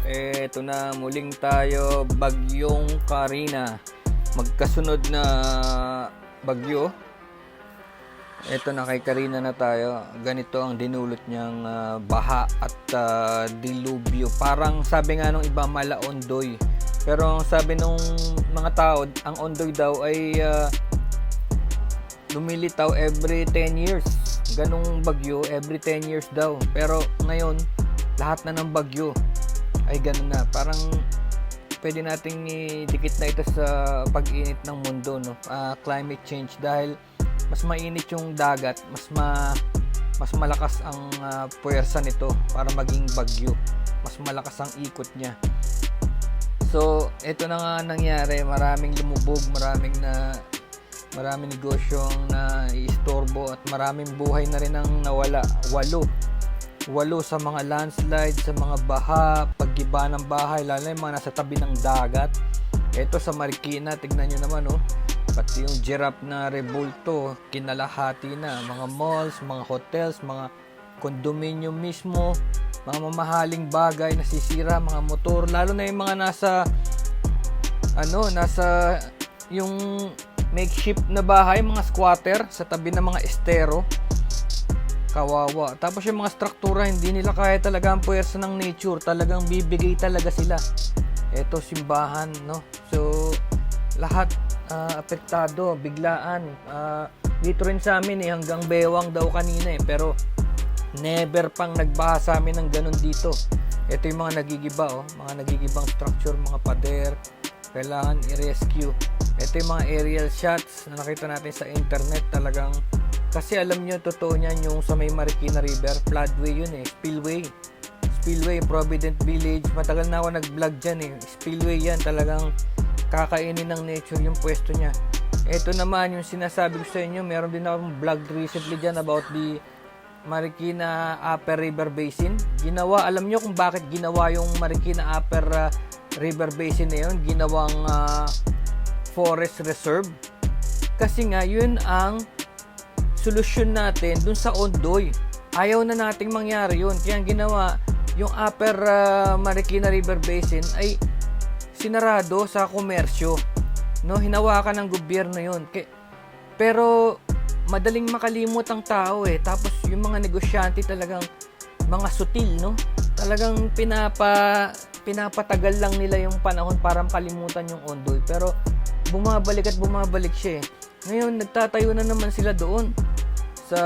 Eto na, muling tayo, Bagyong Karina. Magkasunod na bagyo. Eto na kay Karina na tayo. Ganito ang dinulot niyang ah, baha at ah, dilubyo. Parang sabi nga nung iba, mala ondoy. Pero ang sabi nung mga tao, ang ondoy daw ay ah, lumilitaw every 10 years. Ganong bagyo, every 10 years daw. Pero ngayon, lahat na ng bagyo ay ganun na. Parang pwede nating idikit na ito sa pag-init ng mundo, no? Ah, climate change dahil mas mainit yung dagat, mas ma mas malakas ang ah, puwersa nito para maging bagyo. Mas malakas ang ikot niya. So, ito na nga nangyari. Maraming lumubog, maraming na maraming negosyong na istorbo at maraming buhay na rin ang nawala. Walo. Walo sa mga landslide, sa mga baha, paggiba ng bahay, lalo na yung mga nasa tabi ng dagat. Ito sa Marikina, tignan nyo naman oh. Pati yung giraffe na rebulto, kinalahati na. Mga malls, mga hotels, mga condominium mismo, mga mamahaling bagay nasisira, mga motor, lalo na yung mga nasa ano, nasa yung makeshift na bahay, mga squatter sa tabi ng mga estero. Kawawa. Tapos yung mga struktura, hindi nila kaya talaga ang puwersa ng nature. Talagang bibigay talaga sila. Ito, simbahan, no? So, lahat ah, apektado, biglaan. Ah, dito rin sa amin eh, hanggang bewang daw kanina eh. Pero, never pang nagbaha sa amin ng ganun dito. Ito yung mga nagigiba, oh. Mga nagigibang structure, mga pader. Kailangan i-rescue. Ito yung mga aerial shots na nakita natin sa internet. Talagang, kasi alam nyo, totoo niyan yung sa may Marikina River, floodway yun eh, spillway. Spillway, Provident Village. Matagal na ako nag-vlog dyan eh. Spillway yan, talagang kakainin ng nature yung pwesto niya. Ito naman yung sinasabi ko sa inyo, meron din akong vlog recently dyan about the Marikina Upper River Basin. Ginawa, alam nyo kung bakit ginawa yung Marikina Upper uh, River Basin na yun? Ginawang uh, forest reserve. Kasi nga, yun ang solusyon natin dun sa Ondoy. Ayaw na nating mangyari yun. Kaya ang ginawa, yung Upper uh, Marikina River Basin ay sinarado sa komersyo. No, hinawakan ng gobyerno yun. Kaya, pero madaling makalimot ang tao eh. Tapos yung mga negosyante talagang mga sutil, no? Talagang pinapa pinapatagal lang nila yung panahon para makalimutan yung Ondoy. Pero bumabalik at bumabalik siya eh. Ngayon, nagtatayo na naman sila doon sa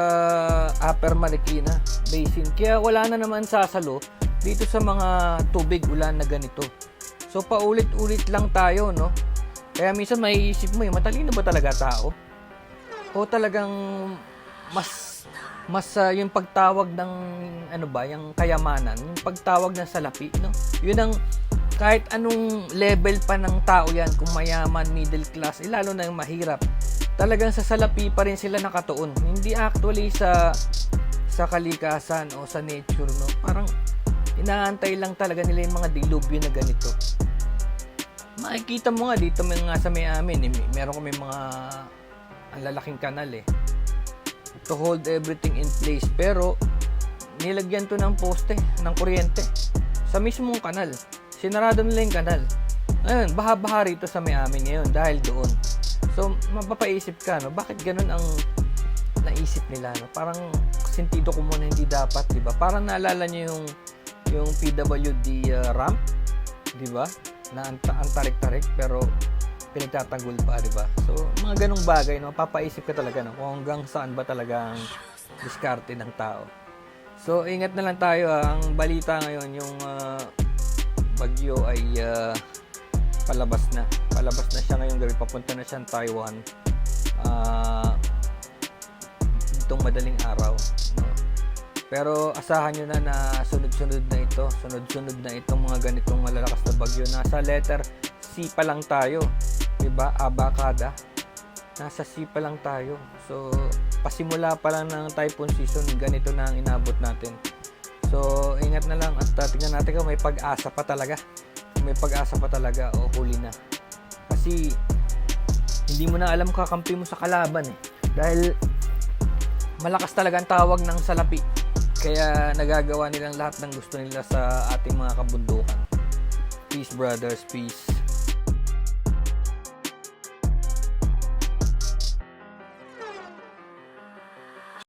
Upper Marikina Basin. Kaya wala na naman sasalo dito sa mga tubig ulan na ganito. So paulit-ulit lang tayo, no? Kaya minsan maiisip mo, eh, matalino ba talaga tao? O talagang mas mas ah, yung pagtawag ng ano ba, yung kayamanan, yung pagtawag ng salapi, no? Yun ang kahit anong level pa ng tao yan, kung mayaman, middle class, eh, lalo na yung mahirap, talagang sa salapi pa rin sila nakatuon. Hindi actually sa sa kalikasan o sa nature, no? Parang inaantay lang talaga nila yung mga dilubyo na ganito. Makikita mo nga dito may nga sa may amin, eh, meron kami mga ang lalaking kanal eh to hold everything in place pero nilagyan to ng poste ng kuryente sa mismong kanal sinarado nila yung kanal ngayon baha-baha rito sa may amin ngayon dahil doon so mapapaisip ka no bakit ganun ang naisip nila no parang sentido ko muna hindi dapat di ba parang naalala niyo yung yung PWD uh, ramp di ba na anta- antarik-tarik pero pinagtatanggol pa, di ba? So, mga ganong bagay, no, papaisip ka talaga no, kung hanggang saan ba talaga ang diskarte ng tao. So, ingat na lang tayo. ah. Ang balita ngayon, yung ah, bagyo ay ah, palabas na. Palabas na siya ngayong gabi. Papunta na siya ng Taiwan. Ah, itong madaling araw. No? Pero asahan nyo na na sunod-sunod na ito. Sunod-sunod na itong mga ganitong malalakas na bagyo. Nasa letter C pa lang tayo. 'Di ba? Abakada. Nasa C pa lang tayo. So, pasimula pa lang ng typhoon season, ganito na ang inabot natin. So, ingat na lang at uh, tingnan natin kung may pag-asa pa talaga. Kung may pag-asa pa talaga o huli na. Kasi, hindi mo na alam kakampi mo sa kalaban eh. Dahil, malakas talaga ang tawag ng salapi. Kaya nagagawa nilang lahat ng gusto nila sa ating mga kabundukan. Peace brothers, peace.